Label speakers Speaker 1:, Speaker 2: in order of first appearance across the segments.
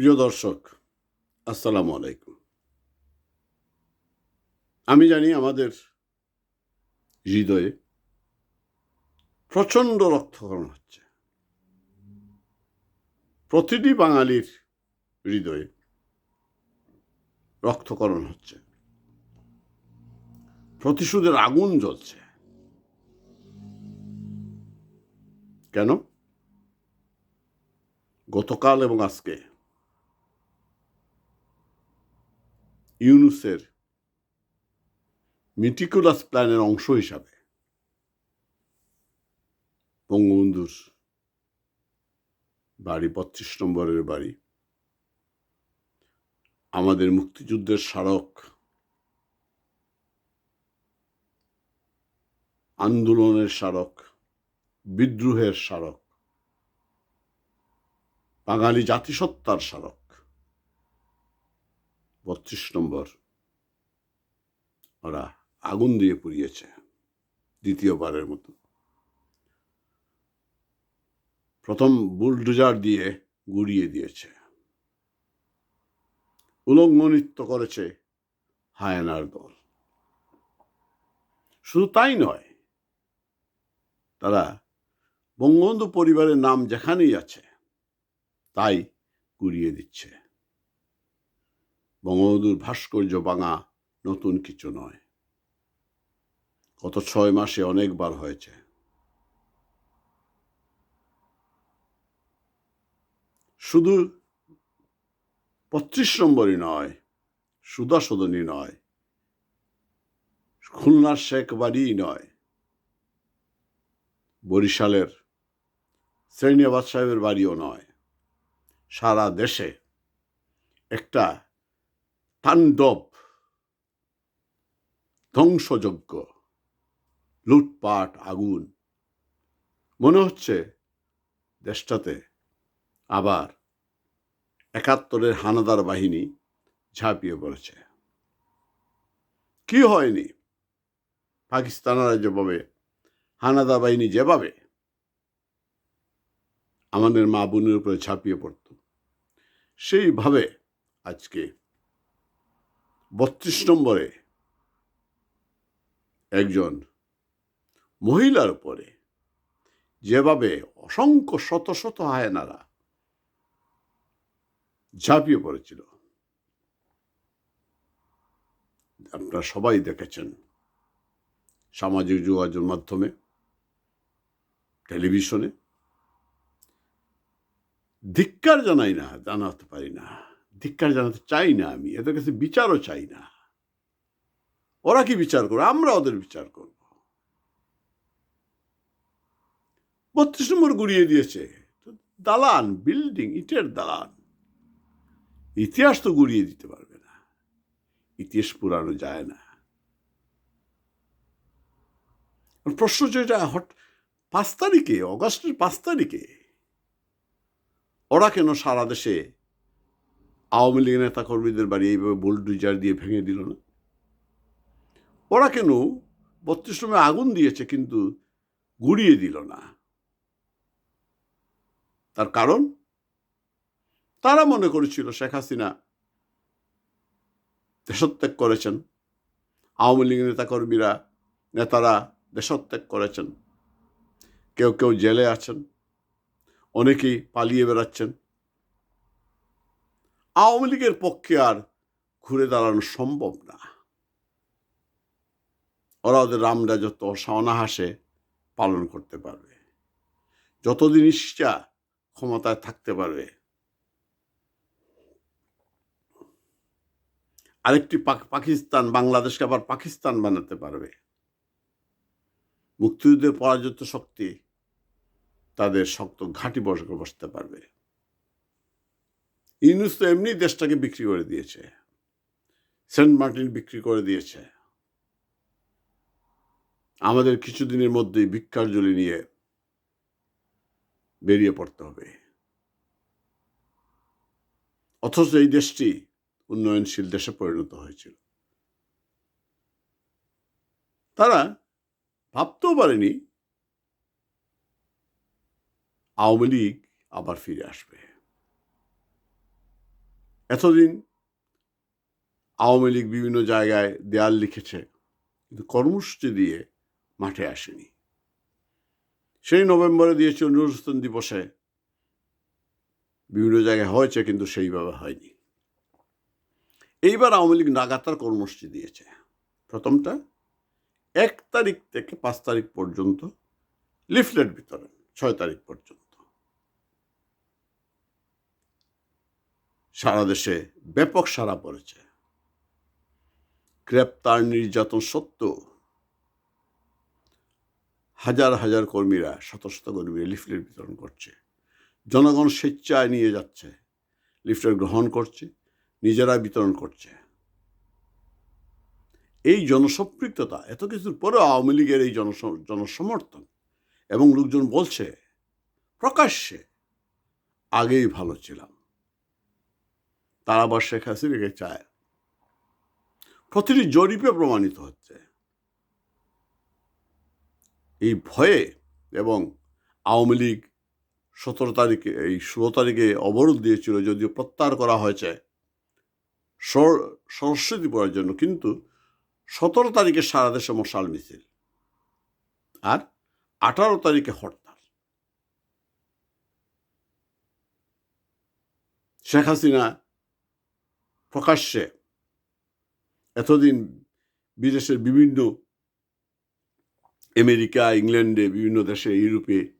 Speaker 1: প্রিয় দর্শক, আসসালামু আলাইকুম। আমি জানি আমাদের হৃদয়ে প্রচণ্ড রক্তকরণ হচ্ছে। প্রতিটি বাঙালির হৃদয়ে রক্তকরণ হচ্ছে। প্রতিশোধের আগুন জ্বলছে। কেন? গতকাল এবং আজকে ইউনুসের মিটিকুলাস প্ল্যানের অংশ হিসাবে বঙ্গবন্ধুর বাড়ি, বত্রিশ নম্বরের বাড়ি, আমাদের মুক্তিযুদ্ধের স্মারক, আন্দোলনের স্মারক, বিদ্রোহের স্মারক, বাঙালি জাতিসত্তার স্মারক বত্রিশ নম্বর ওরা আগুন দিয়ে পুড়িয়েছে, দ্বিতীয়বারের মতো। প্রথম বুলডোজার দিয়ে গুড়িয়ে দিয়েছে। উলঙ্গ নৃত্য করেছে হায়ানার দল। শুধু তাই নয়, তারা বঙ্গবন্ধু পরিবারের নাম যেখানেই আছে, তাই গুড়িয়ে দিচ্ছে। বঙ্গবন্ধুর ভাস্কর্য বাঙা নতুন কিছু নয়। গত ছয় মাসে অনেকবার হয়েছে। শুধু পঁচিশ নম্বরই নয় সুদাসদনী নয়, খুলনার শেখ বাড়িই নয়, বরিশালের শ্রেণীবাদ সাহেবের বাড়িও নয়, সারা দেশে একটা তাণ্ডব, ধ্বংসযজ্ঞ, লুটপাট, আগুন। মনে হচ্ছে দেশটাতে আবার একাত্তরের হানাদার বাহিনী ঝাঁপিয়ে পড়েছে। কি হয়নি? পাকিস্তানরা যেভাবে হানাদার বাহিনী যেভাবে আমাদের মা বোনের উপরে ঝাঁপিয়ে পড়ত। সেইভাবে আজকে বত্রিশ নম্বরে একজন মহিলার উপরে যেভাবে অসংখ্য শত শত হায়নারা ঝাঁপিয়ে পড়েছিল। আপনারা সবাই দেখেছেন সামাজিক যোগাযোগ মাধ্যমে, টেলিভিশনে। ধিক্কার জানাই না, জানাতে পারি না। ধিক্কার জানাতে চাই না আমি, এদের কাছে বিচারও চাই না। ওরা কি বিচার করবে? আমরা ওদের বিচার করব। বত্রিশ নম্বর গুড়িয়ে দিয়েছে দালান, বিল্ডিং, ইটের দালান। ইতিহাস তো গুড়িয়ে দিতে পারবে না। ইতিহাস পুরানো যায় না। প্রশ্ন যেটা হট, পাঁচ তারিখে, অগস্টের পাঁচ তারিখে, ওরা কেন সারা দেশে আওয়ামী লীগ নেতা কর্মীদের বাড়ি এইভাবে বুলডুজার দিয়ে ভেঙে দিল না? ওরা কেন বত্রিশ সময় আগুন দিয়েছে কিন্তু গুড়িয়ে দিল না? তার কারণ? তারা মনে করেছিল শেখ হাসিনা দেশত্যাগ করেছেন। আওয়ামী লীগ নেতাকর্মীরা, নেতারা দেশত্যাগ করেছেন। কেউ কেউ জেলে আছেন। অনেকেই পালিয়ে বেড়াচ্ছেন। আওয়ামী লীগের পক্ষে আর ঘুরে দাঁড়ানো সম্ভব না। ওরা ওদের রামরা যত অনাহাসে পালন করতে পারবে, যতদিন ইচ্ছা ক্ষমতায় থাকতে পারবে। আরেকটি পাকিস্তান, বাংলাদেশকে আবার পাকিস্তান বানাতে পারবে। মুক্তিযুদ্ধের পরাজিত শক্তি তাদের শক্ত ঘাঁটি বসে বসতে পারবে। ইউনুস তো এমনি দেশটাকে বিক্রি করে দিয়েছে। সেন্ট মার্টিন বিক্রি করে দিয়েছে। আমাদের কিছুদিনের মধ্যেই ভিক্ষার্জলি নিয়ে বেরিয়ে পড়তে হবে। অথচ এই দেশটি উন্নয়নশীল দেশে পরিণত হয়েছিল। তারা ভাবতেও পারেনি আওয়ামী লীগ আবার ফিরে আসবে। এতদিন আওয়ামী লীগ বিভিন্ন জায়গায় দেয়াল লিখেছে, কিন্তু কর্মসূচি দিয়ে মাঠে আসেনি। সেই নভেম্বরে দিয়েছে নুরুস্তান দিবসে। বিভিন্ন জায়গায় হয়েছে, কিন্তু সেইভাবে হয়নি। এইবার আওয়ামী লীগ নাগাতার কর্মসূচি দিয়েছে। প্রথমটা, এক তারিখ থেকে পাঁচ তারিখ পর্যন্ত লিফলেট বিতরণ, ছয় তারিখ পর্যন্ত। সারা দেশে ব্যাপক সারা পড়েছে। গ্রেপ্তার নির্যাতন সত্ত্বেও হাজার হাজার কর্মীরা শত শত কর্মীরা লিফলেট বিতরণ করছে। জনগণ স্বেচ্ছায় নিয়ে যাচ্ছে, লিফলেট গ্রহণ করছে, নিজেরা বিতরণ করছে। এই জনসম্পৃক্ততা, এত কিছুর পরেও আওয়ামী লীগের এই জনস, জনসমর্থন এবং লোকজন বলছে, প্রকাশ্যে আগেই ভালো ছিলাম। তারা আবার শেখ হাসিনাকে চায়। প্রতিটি জরিপে প্রমাণিত হচ্ছে। এই ভয়ে এবং আওয়ামী লীগ সতেরো তারিখে, এই ষোলো তারিখে অবরোধ দিয়েছিল যদিও প্রত্যাহার করা হয়েছে সরস্বতী পড়ার জন্য, কিন্তু সতেরো তারিখে সারা দেশে মশাল মিছিল আর আঠারো তারিখে হরতাল। শেখ হাসিনা প্রকাশ্যে এতদিন বিদেশের বিভিন্ন আমেরিকা, ইংল্যান্ডে, বিভিন্ন দেশে, ইউরোপে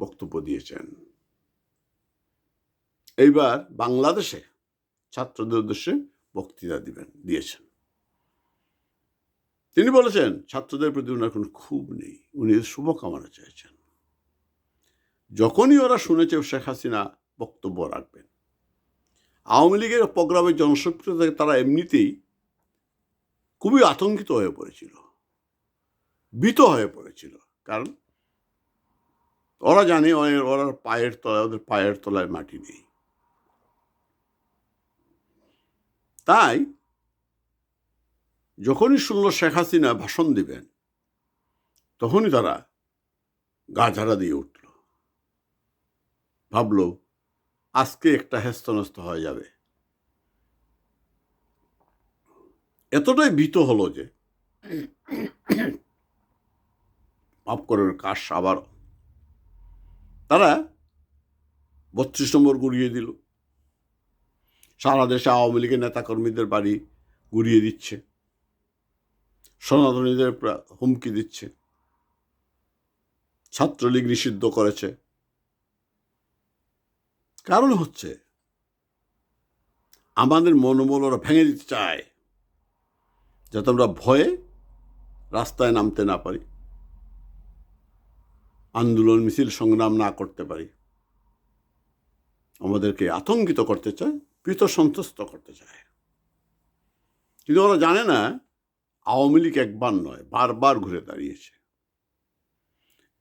Speaker 1: বক্তব্য দিয়েছেন। এইবার বাংলাদেশে ছাত্রদের উদ্দেশ্যে বক্তৃতা দিবেন, দিয়েছেন। তিনি বলেছেন, ছাত্রদের প্রতি ওনার কোনো ক্ষোভ নেই, উনি শুভকামনা চেয়েছেন। যখনই ওরা শুনেছে শেখ হাসিনা বক্তব্য রাখবেন আওয়ামী লীগের প্রোগ্রামের জনসক্রিয়তা তারা এমনিতেই খুবই আতঙ্কিত হয়ে পড়েছিল, ভীত হয়ে পড়েছিল। কারণ ওরা জানে ওরা- পায়ের তলায়, ওদের পায়ের তলায় মাটি নেই। তাই যখনই শুনল শেখ হাসিনা ভাষণ দিবেন, তখনই তারা গা দিয়ে উঠল। ভাবল আজকে একটা হেস্তনস্ত হয়ে যাবে। এতটাই ভীত হলো যে মাফ করেন কাশ আবার তারা বত্রিশ নম্বর গুড়িয়ে দিল। সারা দেশে আওয়ামী লীগের নেতাকর্মীদের বাড়ি গুড়িয়ে দিচ্ছে। সনাতনীদের হুমকি দিচ্ছে। ছাত্রলীগ নিষিদ্ধ করেছে। কারণ হচ্ছে আমাদের মনোবল ওরা ভেঙে দিতে চায়, যাতে আমরা ভয়ে রাস্তায় নামতে না পারি, আন্দোলন, মিছিল সংগ্রাম না করতে পারি। আমাদেরকে আতঙ্কিত করতে চায় ভীত সন্তুষ্ট করতে চায়। কিন্তু ওরা জানে না, আওয়ামী লীগ একবার নয়, বারবার ঘুরে দাঁড়িয়েছে।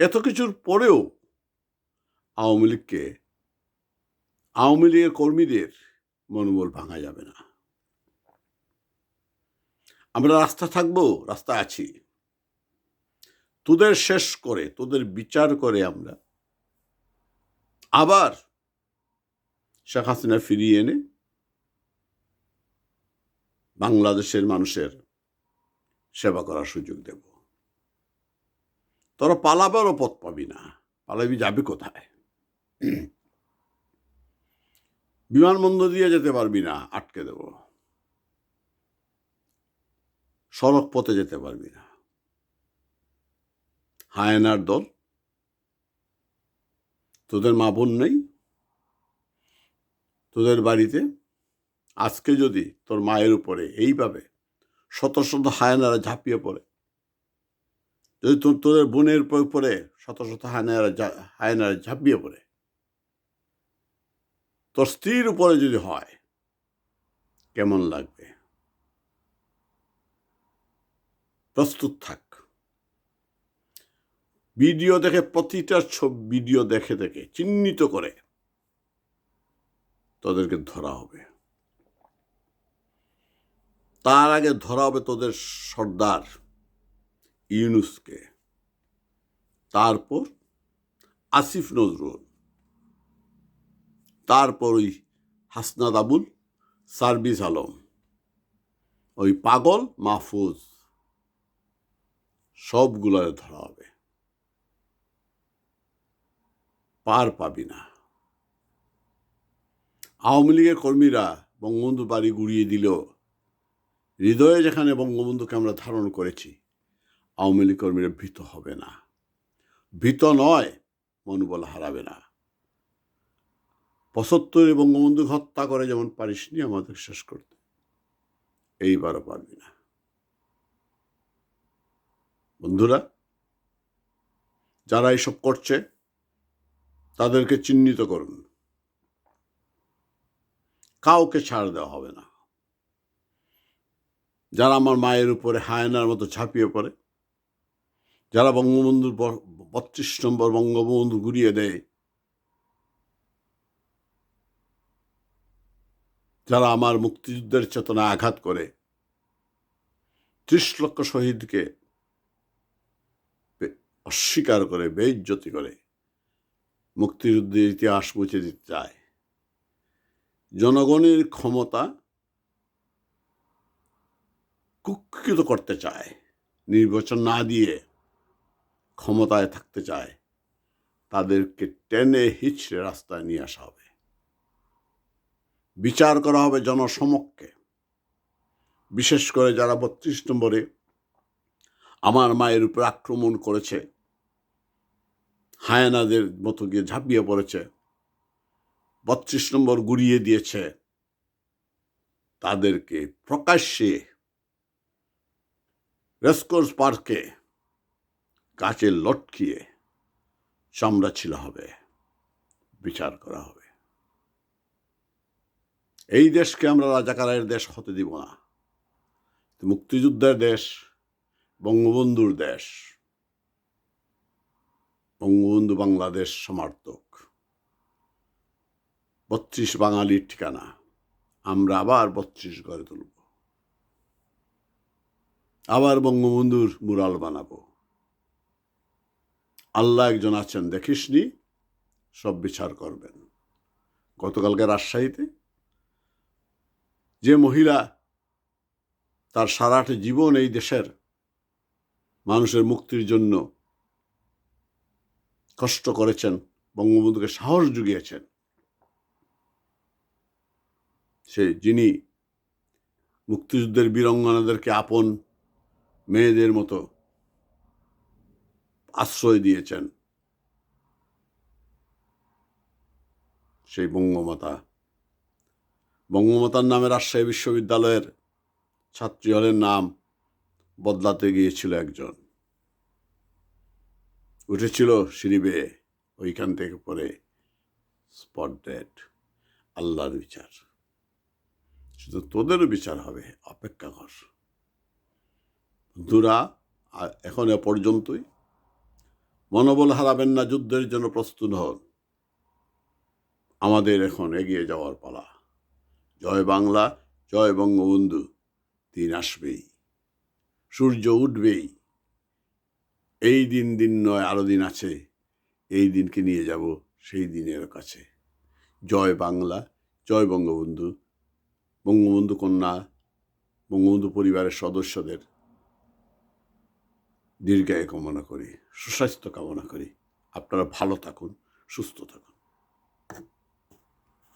Speaker 1: এত কিছুর পরেও আওয়ামী লীগকে আওয়ামী লীগের কর্মীদের মনোবল ভাঙা যাবে না। আমরা রাস্তা থাকব, রাস্তা আছি। তোদের শেষ করে, তোদের বিচার করে আমরা। আবার শেখ হাসিনা ফিরিয়ে এনে বাংলাদেশের মানুষের সেবা করার সুযোগ দেব। তোরা পালাবারও পথ পাবি না। পালাবি যাবি কোথায়? বিমানবন্দর দিয়ে যেতে পারবি না, আটকে দেব। সড়ক পথে যেতে পারবি না। হায়নার দল, তোদের মা বোন নেই, তোদের বাড়িতে, আজকে যদি তোর মায়ের উপরে এইভাবে শত শত হায়নারা ঝাঁপিয়ে পড়ে, যদি তোর, তোদের বোনের উপরে শত শত হায়নারা হায়নারা ঝাঁপিয়ে পড়ে তোর স্ত্রীর উপরে যদি হয়, কেমন লাগবে? প্রস্তুত থাক। ভিডিও দেখে প্রতিটা ছবি ভিডিও দেখে দেখে, চিহ্নিত করে তোদেরকে ধরা হবে। তার আগে ধরা হবে তোদের সর্দার ইউনুসকে। তারপর আসিফ নজরুল। তারপর ওই হাসনাদ আবুল সার্ভিস আলম। ওই পাগল মাহফুজ। সবগুলোরে ধরা হবে। পার পাবি না। আওয়ামী লীগের কর্মীরা বঙ্গবন্ধু বাড়ি গুড়িয়ে দিল হৃদয়ে যেখানে বঙ্গবন্ধুকে আমরা ধারণ করেছি, আওয়ামী লীগ কর্মীরা ভীত হবে না। ভীত নয়, মনোবল হারাবে না। পঁচাত্তরে বঙ্গবন্ধু হত্যা করে যেমন পারিসনি, আমাদের শেষ করতে। এইবারও পারবি না। বন্ধুরা, যারা এসব করছে, তাদেরকে চিহ্নিত করুন। কাউকে ছাড় দেওয়া হবে না। যারা আমার মায়ের উপরে হায়নার মতো ঝাঁপিয়ে পড়ে, যারা বঙ্গবন্ধুর বত্রিশ নম্বর বঙ্গবন্ধু ঘুরিয়ে দেয় যারা আমার মুক্তিযুদ্ধের চেতনা আঘাত করে, ত্রিশ লক্ষ শহীদকে অস্বীকার করে, বেইজ্জতি করে, মুক্তিযুদ্ধের ইতিহাস মুছে দিতে চায়। জনগণের ক্ষমতা কুক্ষিত করতে চায়, নির্বাচন না দিয়ে ক্ষমতায় থাকতে চায়, তাদেরকে টেনে হিচড়ে রাস্তায় নিয়ে আসা হবে। বিচার করা হবে জনসমক্ষে। বিশেষ করে যারা বত্রিশ নম্বরে আমার মায়ের উপর আক্রমণ করেছে, হায়ানাদের মতো গিয়ে ঝাঁপিয়ে পড়েছে, বত্রিশ নম্বর গুড়িয়ে দিয়েছে, তাদেরকে প্রকাশ্যে রেসকোর্স পার্কে গাছে লটকিয়ে চামড়া ছিল হবে, বিচার করা হবে। এই দেশকে আমরা রাজাকারের দেশ হতে দিব না। মুক্তিযুদ্ধের দেশ, বঙ্গবন্ধুর দেশ। বঙ্গবন্ধু বাংলাদেশ সমার্থক। বত্রিশ বাঙালির ঠিকানা। আমরা আবার বত্রিশ গড়ে তুলব। আবার বঙ্গবন্ধুর মুরাল বানাবো। আল্লাহ একজন আছেন, দেখিসনি? সব বিচার করবেন। গতকালকে রাজশাহীতে যে মহিলা তার সারাটি জীবন এই দেশের মানুষের মুক্তির জন্য কষ্ট করেছেন, বঙ্গবন্ধুকে সাহস জুগিয়েছেন, সে যিনি মুক্তিযুদ্ধের বীরঙ্গনাদেরকে আপন মেয়েদের মতো আশ্রয় দিয়েছেন, সেই বঙ্গমাতা বঙ্গমাতার নামে রাজশাহী বিশ্ববিদ্যালয়ের ছাত্রী হলের নাম বদলাতে গিয়েছিল একজন। উঠেছিল সিঁড়ি বেয়ে, ওইখান থেকে পরে স্পট ডেট আল্লাহর বিচার। শুধু তোদেরও বিচার হবে, অপেক্ষা কর। বন্ধুরা এখন এ পর্যন্তই। মনোবল হারাবেন না, যুদ্ধের জন্য প্রস্তুত হন। আমাদের এখন এগিয়ে যাওয়ার পালা। জয় বাংলা, জয় বঙ্গবন্ধু। দিন আসবেই, সূর্য উঠবেই। এই দিন দিন নয় আরও দিন আছে। এই দিনকে নিয়ে যাব সেই দিনের কাছে। জয় বাংলা, জয় বঙ্গবন্ধু। বঙ্গবন্ধু কন্যা, বঙ্গবন্ধু পরিবারের সদস্যদের দীর্ঘায় কামনা করি, সুস্বাস্থ্য কামনা করি। আপনারা ভালো থাকুন, সুস্থ থাকুন।